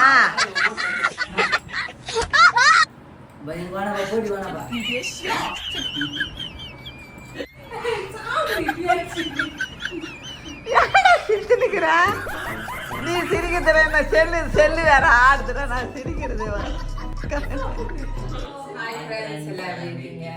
ஆ. பையன் வேணாப்பா நீ சிரிக்கிறது என்ன செல்லு செல்லு வேற ஆடுதுடா நான் சிரிக்கிறது இருக்கீங்க.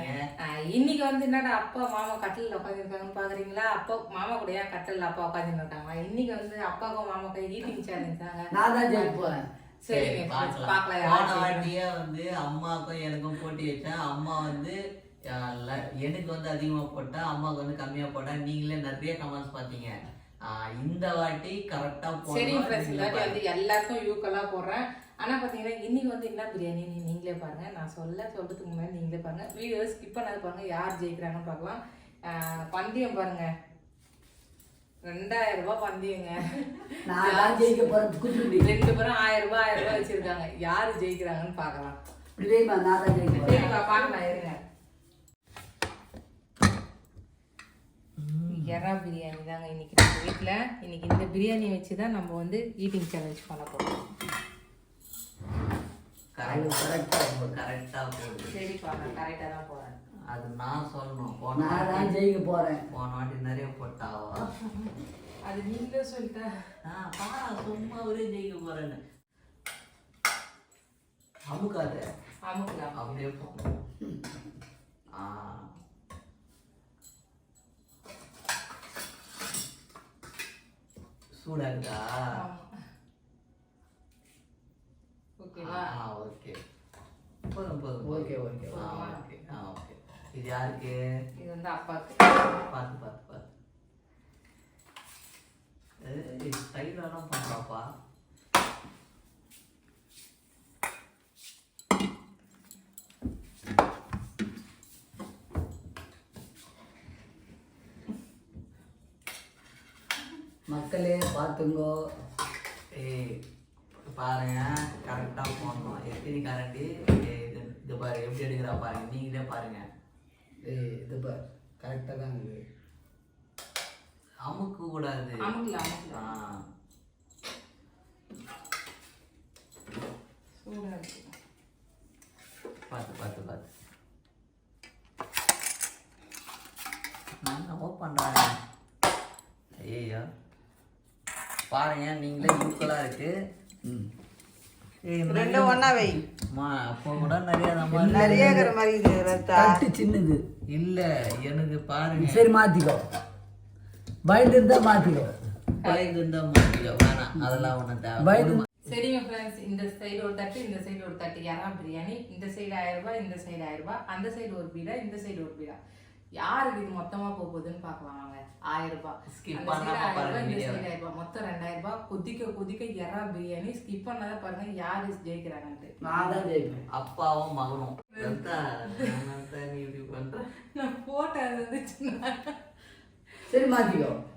இன்னைக்கு வந்து என்னடா அப்பா மாமா கட்டிலில் உட்காந்துருக்காங்கன்னு பாக்குறீங்களா? அப்பா மாமா கூட ஏன் கட்டிலில் அப்பா உட்காந்துன்னு இருக்காங்க இன்னைக்கு வந்து அப்பாவுக்கும் மாமாக்கும் ஈட்டிங் சேலஞ்ச் தாங்க நான் தான் ஜெயிக்க போறேன். சரிங்க பார்க்கலாம். வாட்டியே வந்து அம்மாக்கும் எனக்கும் போட்டி வச்சேன். அம்மா வந்து எனக்கு வந்து அதிகமா போட்டா அம்மாவுக்கு வந்து கம்மியா போட்டா நீங்களே நிறைய கமெண்ட்ஸ் பாத்தீங்க இந்த வாட்டி கரெக்டா வந்து எல்லாருக்கும் யூக்கலா போடுறேன். ஆனா பாத்தீங்கன்னா இன்னைக்கு வந்து என்ன பிரியாணி நீங்களே பாருங்க. நான் சொல்ல சொல்றதுக்கு முன்னாடி நீங்களே பாருங்க. வீடியோ ஸ்கிப் பண்ணாத பாருங்க. யார் ஜெயிக்கிறாங்கன்னு பார்க்கலாம். பந்தயம் பாருங்க. ரெண்டாயிரம் ரூபாய் பந்தயங்க. நான் ஜெயிக்க குத்துக்குடி ரெண்டு பேரும் ஆயிரம் ரூபாய் ஆயிரம் ரூபாய் வச்சிருக்காங்க. யாரு ஜெயிக்கிறாங்கன்னு பார்க்கலாம். தெரியுமா நான் தான் ஜெயிக்க போறேன். சரிப்பா பார்க்கலாம் இருங்க. எறா பிரியாணி தாங்க இன்னைக்கு நம்ம வீட்டில் இன்னைக்கு இந்த பிரியாணி வச்சு தான் நம்ம வந்து ஈட்டிங் சேலஞ்ச் பண்ண போகிறோம் correct ஆ கரெக்டா போகுது. சரிப்பா நான் கரெக்டாக தான் போகிறேன் அது நான் சொல்லணும். போன நான் தான் ஜெயிக்க போறேன். போன வாட்டி நிறைய போட்டாவா? அது நீங்களே சொல்லிட்டா. ஆஹ் பாரா சும்மா ஒரே ஜெயிக்க போறேன்னு. அமுக்காத அமுக்கலாம் அப்படியே போ. ஆ. சூடா இருக்கா ஓகேவா? ஆ ஓகே. போதும் போதும் ஓகே, ஓகே, ஆ ஓகே. ஆ ஓகே. இது யாருக்கு? இது வந்து அப்பாவுக்கு பார்த்து பார்த்து பார்த்து. ஏய் ஸ்டைலாலாம் பண்ணுறாப்பா மக்களே பார்த்துங்கோ. ஏய் பாருங்க. கரெக்டாக போடணும் எத்தனை கரண்டி இது இது பாரு எப்படி எடுக்கிறா பாருங்க நீங்களே பாருங்க ஏய் இது பார் கரெக்டாக தான் இருக்குது அமுக்க கூடாது இருக்கு பார்த்து பார்த்து பார்த்து நான் என்னவோ பண்ணுறாங்க ஐயோ பாருங்க நீங்களே ஈக்குவலாக இருக்கு ம் ரெண்டும் ஒண்ணா வை. அப்போ கூட நிறைய நிறைய இருக்கிற மாதிரி இது ரத்தா. தட்டு சின்னது. இல்ல எனக்கு பாருங்க. சரி மாத்திக்கோ. பயந்து இருந்தா மாத்திக்கோ. பயந்து இருந்தா மாட்டிக்க வேணாம் அதெல்லாம் தேவை பயந்து சரிங்க ஃப்ரெண்ட்ஸ் இந்த சைடு ஒரு தட்டு இந்த சைடு ஒரு தட்டு. யாரா பிரியாணி இந்த சைடு ஆயிரம் ரூபாய் இந்த சைடு ஆயிரம் ரூபாய் அந்த சைடு ஒரு பீடா இந்த சைடு ஒரு பீடா. யாருக்கு இது? மொத்தமா போக போகுதுன்னு பார்க்கலாம் வாங்க. ஆயிரம் ரூபாய். மொத்தம் ரெண்டாயிரம் ரூபாய். கொதிக்க கொதிக்க எறா பிரியாணி ஸ்கிப் பண்ணாத பாருங்க. யாரு ஜெயிக்கிறாங்கன்ட்டு. நான் தான் ஜெயிப்பேன். அப்பாவும் மகனும். நான் சரி மாத்திக்கோ.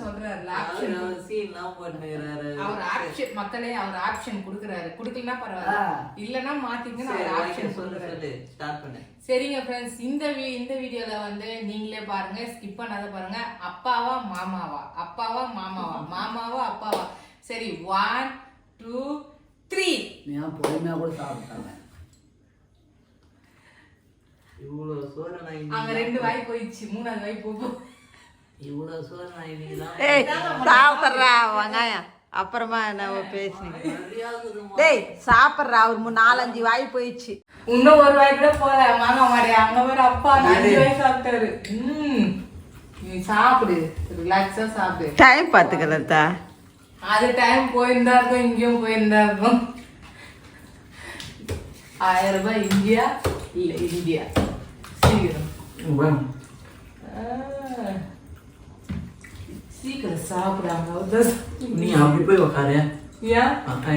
சொல்றாரு. ஆப்ஷன் அவர் சீன்லாம் போட்டுக்கிறாரு. அவர் ஆப்ஷன் மக்களே அவர் ஆப்ஷன் கொடுக்குறாரு. கொடுக்கலனா பரவாயில்ல. இல்லனா மாத்திங்கன்னு அவர் ஆப்ஷன் சொல்றாரு சரிங்க இந்த இந்த வீடியோல வந்து நீங்களே பாருங்க ஸ்கிப் பண்ணாத பாருங்க. அப்பாவா மாமாவா? அப்பாவா மாமாவா? மாமாவா அப்பாவா? சரி ஒன் டூ த்ரீ நீ ஏன் பொறுமையா கூட சாப்பிட்டாங்க. இவ்வளவு சோறு நான் அங்க ரெண்டு வாய் போயிடுச்சு. மூணாவது வாய் போகும். இவ்வளவு சோறு நான் இன்னைக்கு தான் ஏய் சாப்பிட்றா வெங்காயம். அப்புறமா என்ன பேசுனீங்க. டேய் சாப்பிட்றா ஒரு மூணு நாலஞ்சு வாய் போயிடுச்சு. இன்னும் ஒரு வாய் கூட போல மாமா மாதிரி அங்க வேற அப்பா அஞ்சு வாய் சாப்பிட்டாரு. ம். நீ சாப்பிடு ரிலாக்ஸா சாப்பிடு. டைம் பார்த்துக்கலத்தா அது டைம் போயிருந்தா இருக்கும் இங்கேயும் போயிருந்தா இருக்கும். ஆயிரம் ரூபாய் இந்தியா? இல்ல இந்தியா. சீக்கிரம். சீக்கிரம் சாப்பிடாங்க நீ அப்படி போய் உட்காரு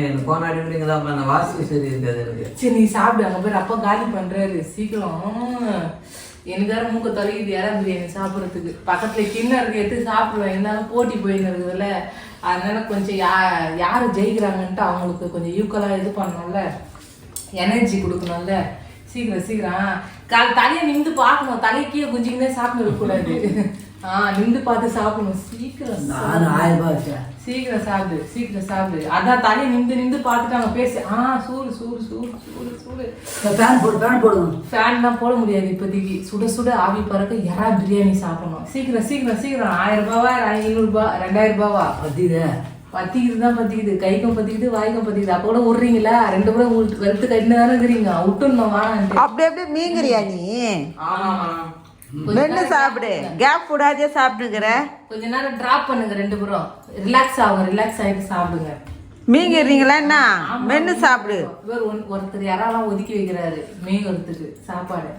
எனக்கு போனாடி விடுங்க தான் அந்த வாசல் சரி இருக்காது எனக்கு. சரி நீ சாப்பிடு அங்க போய் அப்பா காலி பண்றாரு. சீக்கிரம். எனக்கு வேற மூக்க தொலைக்குது யாரா பிரியாணி சாப்பிட்றதுக்கு? பக்கத்துல கிண்ணம் இருக்கு எடுத்து சாப்பிடுவேன். இருந்தாலும் போட்டி இருக்குதுல்ல அதனால கொஞ்சம் யா யாரு ஜெயிக்கிறாங்கன்ட்டு அவங்களுக்கு கொஞ்சம் ஈக்குவலா இது பண்ணணும்ல. எனர்ஜி கொடுக்கணும்ல. சீக்கிரம் சீக்கிரம். கால் தலையை நிமிந்து பார்க்கணும். தலைக்கே குஞ்சிக்கினே சாப்பிட்டு இருக்கக்கூடாது ஆ நின்று பார்த்து சாப்பிடணும். சீக்கிரம் நான். ஆயிரம் ரூபாய் வச்சேன். சீக்கிரம் சாப்பிடு சீக்கிரம் சாப்பிடு. அதான் தண்ணி நின்று நின்று பார்த்துட்டாங்க பேசி ஆ சூடு சூடு சூடு சூடு சூடு. ஃபேன் போடு ஃபேன் போடுங்க. ஃபேன்லாம் போட முடியாது இப்போதைக்கு. சுட சுட ஆவி பறக்க எறா பிரியாணி சாப்பிடணும். சீக்கிரம் சீக்கிரம் சீக்கிரம். ஆயிரம் ரூபாவா ஐநூறுபா ரெண்டாயிரம் ரூபாவா? பத்திதே பத்திக்கிது தான் பத்திக்குது. கைக்கும் பத்திக்குது வாய்க்கும் பத்திக்குது. அப்போ கூட விட்றீங்களா ரெண்டு கூட விட்டு வெறுத்து கட்டினு தானே இருக்கிறீங்க விட்டுணும் வாங்க அப்படி அப்படியே மீங்கிறியா நீ? ஆமாமா மென்னு சாப்பிடு. கேப் விடாதே சாப்பிட்டுக்கிற. கொஞ்ச நேரம் டிராப் பண்ணுங்க ரெண்டு பேரும். ரிலாக்ஸ் ஆகுங்க ரிலாக்ஸ் ஆகிட்டு சாப்பிடுங்க. மீங்கிறீங்களா என்ன? மென்னு சாப்பிடு. இவர் ஒருத்தர் யாரெல்லாம் ஒதுக்கி வைக்கிறாரு மேய்கிறதுக்கு சாப்பாடு.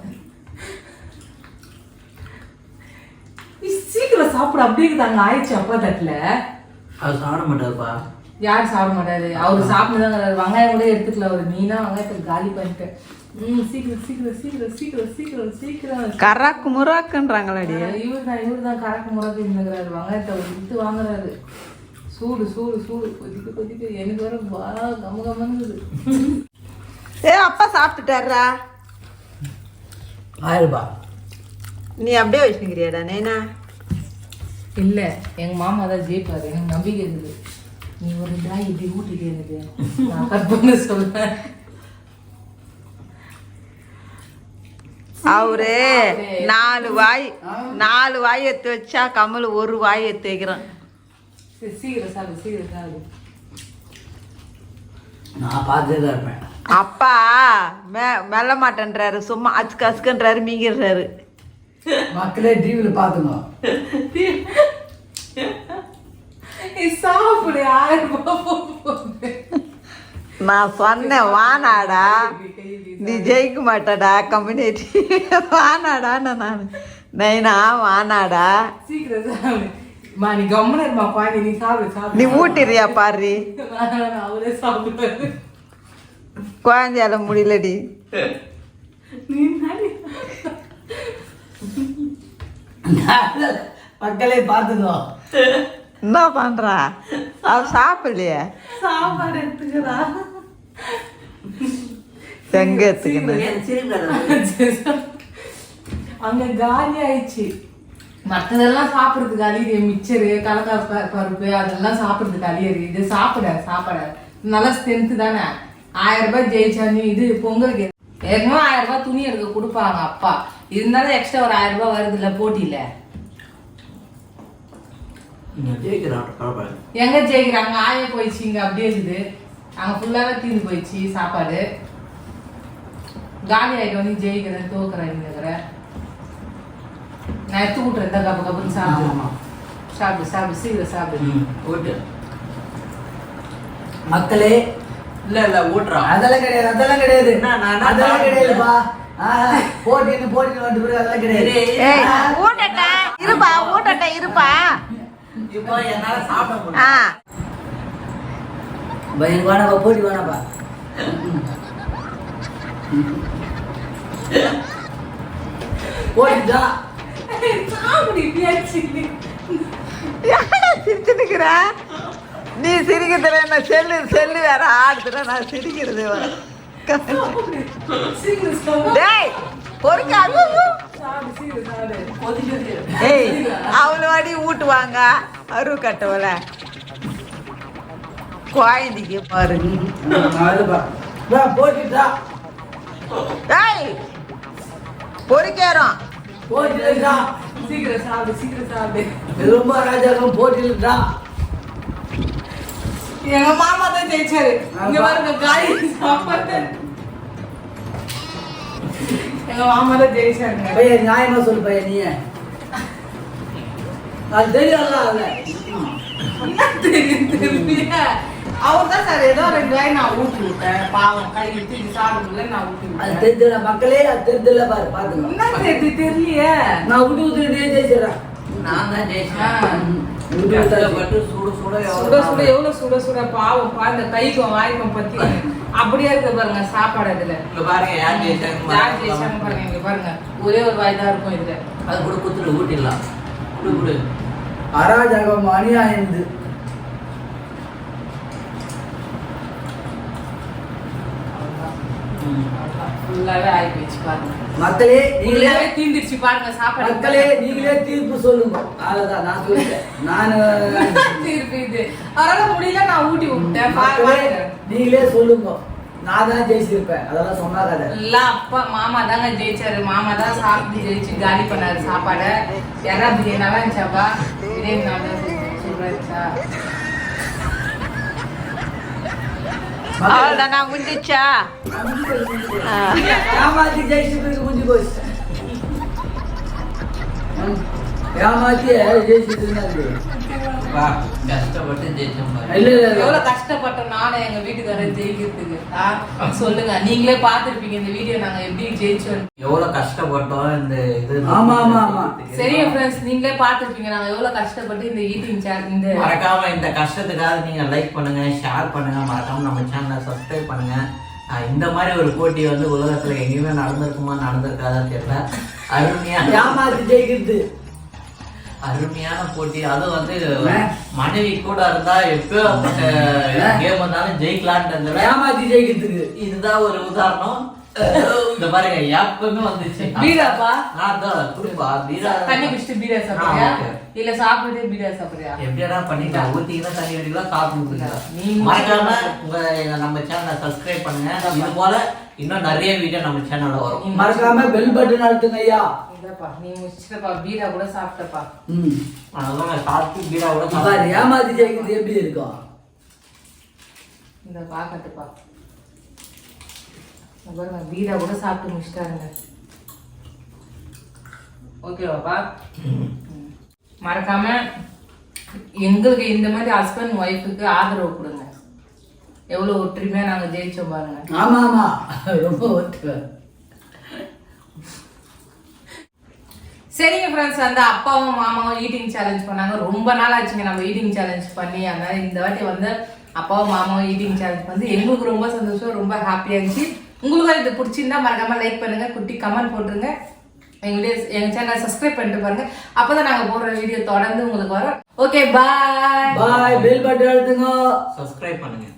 நீ சீக்கிரம் சாப்பிடு அப்படியே தாங்க ஆயிடுச்சு அப்பா தட்டுல. அவர் சாப்பிட மாட்டாருப்பா. யார் சாப்பிட மாட்டாரு? அவரு சாப்பிடுதாங்கிறாரு வெங்காயம் கூட எடுத்துக்கல அவரு நீனா வெங்காயத்தை காலி பண்ணிட்டு. ம் சீக்கிரம் சீக்கிரம் சீக்கிரம் சீக்கிரம் சீக்கிரம் சீக்கிரம். கராக்கு முறாக்குன்றாங்களாடி இவர் தான் இவர் தான் கறக்கு முறக்கு இருந்துக்கிறாரு வெங்காயத்தை விட்டு வாங்குறாரு. சூடு சூடு சூடு. கொதிக்க கொதிக்க. எனக்கு வர வா கம கமங்குது ஏ அப்பா சாப்பிட்டுட்டாரா ஆயிரம் ரூபாய் நீ அப்படியே வச்சுக்கிறியாடா நைனா? இல்ல எங்க மாமா தான் ஜெயிப்பாரு. எனக்கு நம்பிக்கை இருக்குது. நீ ஒரு திராய் இப்படி ஊட்டிட்டு எனக்கு நான் கட் பண்ண அவரு நாலு வாய் நாலு வாய் எடுத்து வச்சா கமல் ஒரு வாய் எடுத்து வைக்கிறான் அப்பா மெ மெல்ல மாட்டேன்றாரு சும்மா அச்சுக்கு அச்சுக்குன்றாரு மீங்கிடுறாரு. மக்களே டிவியில் பார்த்துங்க. நீ சாப்பிடு ஆயிரம். நான் சொன்னேன் வானாடா. நீ ஜெயிக்க மாட்டடா கம்யூனிட்டி வானாடான்னு நான் நைனா. வானாடா. நீ ஊட்டிறியா பாரு. குழந்தையால முடியலடி. மக்களே பார்த்துங்க என்ன பண்றா. அவ சாப்பிடலையே? சாப்பாடு எடுத்துக்கிறா எங்க எடுத்துக்கணும் அங்க காலி ஆயிடுச்சு. மத்ததெல்லாம் சாப்பிடுறதுக்கு அழியுது மிச்சரு கலக்கா பருப்பு அதெல்லாம் சாப்பிடுறதுக்கு அழியுது இது சாப்பிட சாப்பிட. நல்லா ஸ்ட்ரென்த் தானே. ஆயிரம் ரூபாய் ஜெயிச்சா நீ இது பொங்கலுக்கு ஏற்கனவே ஆயிரம் ரூபாய் துணி எடுக்க கொடுப்பாங்க அப்பா. இருந்தாலும் எக்ஸ்ட்ரா ஒரு ஆயிரம் ரூபாய் வருது இல்ல போட்டியில. எங்க ஜெயிக்கிறாங்க ஆய போயிடுச்சு இங்க அப்படியே இருக்குது. அங்க ஃபுல்லாவே தீர்ந்து போயிடுச்சு சாப்பாடு. காலி ஆயிட்டு வந்து ஜெயிக்கிறேன் தோக்குறேன் நான் எடுத்து விட்டுறேன் இந்த கப்பு கப்புன்னு சாப்பிடு. ஆமா. சாப்பிடு சாப்பிடு சீக்கிரம் சாப்பிடு. ஓட்டு. மக்களே. இல்ல இல்ல ஓட்டுறான் அதெல்லாம் கிடையாது அதெல்லாம் கிடையாது. என்ன, நான் என்ன அதெல்லாம் கிடையாதுப்பா போட்டின்னு போட்டின்னு வந்து அதெல்லாம் கிடையாது. இருப்பா ஊட்டட்ட இருப்பா. இப்போ என்னால சாப்பிட முடியல. ஆ. பையன் வேணாப்பா போட்டி வேணாப்பா போட்டிதான் சாப்பிடு இப்படியாச்சு யாரா சிரிச்சுட்டுக்கிற நீ சிரிக்கிறதுல என்ன செல்லு செல்லு வேற ஆடுதுல நான் சிரிக்கிறது டேய் பொறுக்க ஏய் அவ்வளோ அடி ஊட்டுவாங்க அருவு கட்டவல குழந்தைக்கு பாரு அதுப்பா வா, பொறுக்கேறோம். சீக்கிரம் சாப்பிடு சீக்கிரம் சாப்பிடு ரொம்ப ராஜாக்கும் போட்டிட்டா எங்க மாமா தான் ஜெயிச்சாரு. இங்க பாருங்க காய் சாப்பாடு. எங்க மாமா தான் பையன் நியாயமா சொல்லு பையன் நீ அது தெரியும்ல அதுல. தெரியல. அவர் தான் சார் ஏதோ ரெண்டு வாய் நான் ஊட்டி விட்டேன். பாவம் கை இது சாப்பிடல நான் ஊட்டி அது தெரிஞ்சல மக்களே அது தெரிஞ்சல பாரு பாத்துங்க என்ன தெரியலையே. நான் விட்டு விட்டு ஜெயிச்சிடறேன். நான் தான். ஜெயிச்சேன். சுட சுட சுட சுட எவ்வளவு சுட சுட பாவம் பா இந்த கைக்கும் வாய்க்கும் பத்தி அப்படியே இருக்கு பாருங்க சாப்பாடு இதுல. இங்க பாருங்க யார் ஜெயிச்சாங்க யார் ஜெயிச்சாங்க பாருங்க இங்க பாருங்க. ஒரே ஒரு வாய் தான் இருக்கும் இதுல. அது கூட குத்துட்டு ஊட்டிடலாம். குடு குடு. அராஜகம் இது ம். ஃபுல்லாவே ஆகி போயிடுச்சு பாருங்க. மக்களே நீங்களே தீந்துருச்சு பாருங்க சாப்பாடு மக்களே நீங்களே தீர்ப்பு சொல்லுங்க. அவ்வளவுதான் நான் சொல்லிட்டேன் நான் தீர்ப்பு இது. அதனால முடியல நான் ஊட்டி விட்டேன். நீங்களே சொல்லுங்க. நான் தான் ஜெயிச்சிருப்பேன். அதெல்லாம் சொன்னா கதை எல்லாம் அப்பா மாமா தாங்க ஜெயிச்சாரு. மாமா தான் சாப்பிட்டு ஜெயிச்சு காலி பண்ணாரு சாப்பாடை. யாரா பிரியாணி நல்லா இருந்துச்சாப்பா அவ்வளோதான் நான் முடிஞ்சிச்சா ஏமாத்தி ஜெயிச்சிட்டு முடிஞ்சு போச்சு ம். ஏமாத்தி ஜெயிச்சிட்டு இருந்தாரு. வா, கஷ்டப்பட்டு எவ்வளவு கஷ்டப்பட்டோம் நானும் எங்க வீட்டுக்காரர் ஜெயிக்கிறதுக்கு? சொல்லுங்க. நீங்களே பார்த்திருப்பீங்க இந்த வீடியோ நாங்க எப்படி ஜெயிச்சோம். எவ்வளவு கஷ்டப்பட்டோம் இந்த இது ஆமா, ஆமா, ஆமா. சரியா ஃப்ரெண்ட்ஸ் நீங்களே பார்த்திருப்பீங்க. நாங்க எவ்வளவு கஷ்டப்பட்டு இந்த ஈட்டிங் சேர் இந்த மறக்காம இந்த கஷ்டத்துக்காக நீங்க லைக் பண்ணுங்க ஷேர் பண்ணுங்க. மறக்காம நம்ம சேனலை சப்ஸ்கிரைப் பண்ணுங்க. இந்த மாதிரி ஒரு போட்டி வந்து உலகத்துல எங்கேயுமே நடந்திருக்குமா நடந்திருக்காதான்னு தெரியல. ஏமாத்தி ஜெயிக்கிறது? அருமையான போட்டி. அதுவும் வந்து மனைவி கூட இருந்தா எப்பயோ கேம் வந்தாலும் ஜெயிக்கலான்றதுல ஏமாத்தி ஜெயிக்கிறதுக்கு? இதுதான் ஒரு உதாரணம். இந்த பாருங்க எப்பவுமே வந்துச்சு. பீடாப்பா நான் தான் குடிப்பா. பீரா. தண்ணி குடிச்சிட்டு பீடா சாப்பிடுறியா. இல்ல சாப்பிட்டுட்டு பீடா சாப்பிடுறியா? எப்படியா பண்ணிக்கலாம் ஊத்திக்கலாம் தண்ணி அடிக்கலாம் காப்பி குடிக்கலாம் நீ மறக்காம உங்க நம்ம சேனலை சப்ஸ்கிரைப் பண்ணுங்க. இது போல இன்னும் நிறைய வீடியோ நம்ம சேனல்ல வரும். மறக்காம பெல் பட்டன் அழுத்துங்க ஐயா. இல்லப்பா நீ முடிச்சிட்டப்பா பீடா கூட சாப்பிட்டப்பா ம். அதெல்லாம் நான் சாப்பிட்டு பீரா கூட பாரு, ஏமாத்தி ஜெயிக்கிறது எப்படி இருக்கும்? இந்த பாக்கட்டுப்பா. இங்க பாருங்க பீடா கூட சாப்பிட்டு முடிச்சிட்டாருங்க. ஓகேவாப்பா? மறக்காம எங்களுக்கு இந்த மாதிரி ஹஸ்பண்ட் ஒய்ஃபுக்கு ஆதரவு கொடுங்க. எவ்வளவு ஒற்றுமையா நாங்க ஜெயிச்சோம் பாருங்க. ஆமா ஆமா ரொம்ப ஒத்து சரிங்க ஃப்ரெண்ட்ஸ் அந்த அப்பாவும் மாமாவும் ஈட்டிங் சேலஞ்ச் பண்ணாங்க. ரொம்ப நாள் ஆச்சுங்க நம்ம ஈட்டிங் சேலஞ்ச் பண்ணி அதனால இந்த வாட்டி வந்து அப்பாவும் மாமாவும் ஈட்டிங் சேலஞ்ச் பண்ணி எங்களுக்கு ரொம்ப சந்தோஷம் ரொம்ப ஹாப்பியா இருந்துச்சு. உங்களுக்கும் இது பிடிச்சிருந்தா மறக்காம லைக் பண்ணுங்க குட்டி கமெண்ட் போட்டுருங்க. எங்க வீடியோ எங்க சேனலை சப்ஸ்கிரைப் பண்ணிட்டு பாருங்க. அப்பதான் நாங்க போடுற வீடியோ தொடர்ந்து உங்களுக்கு வரும். Okay bye bye bell button அழுத்துங்க. சப்ஸ்கிரைப் பண்ணுங்க.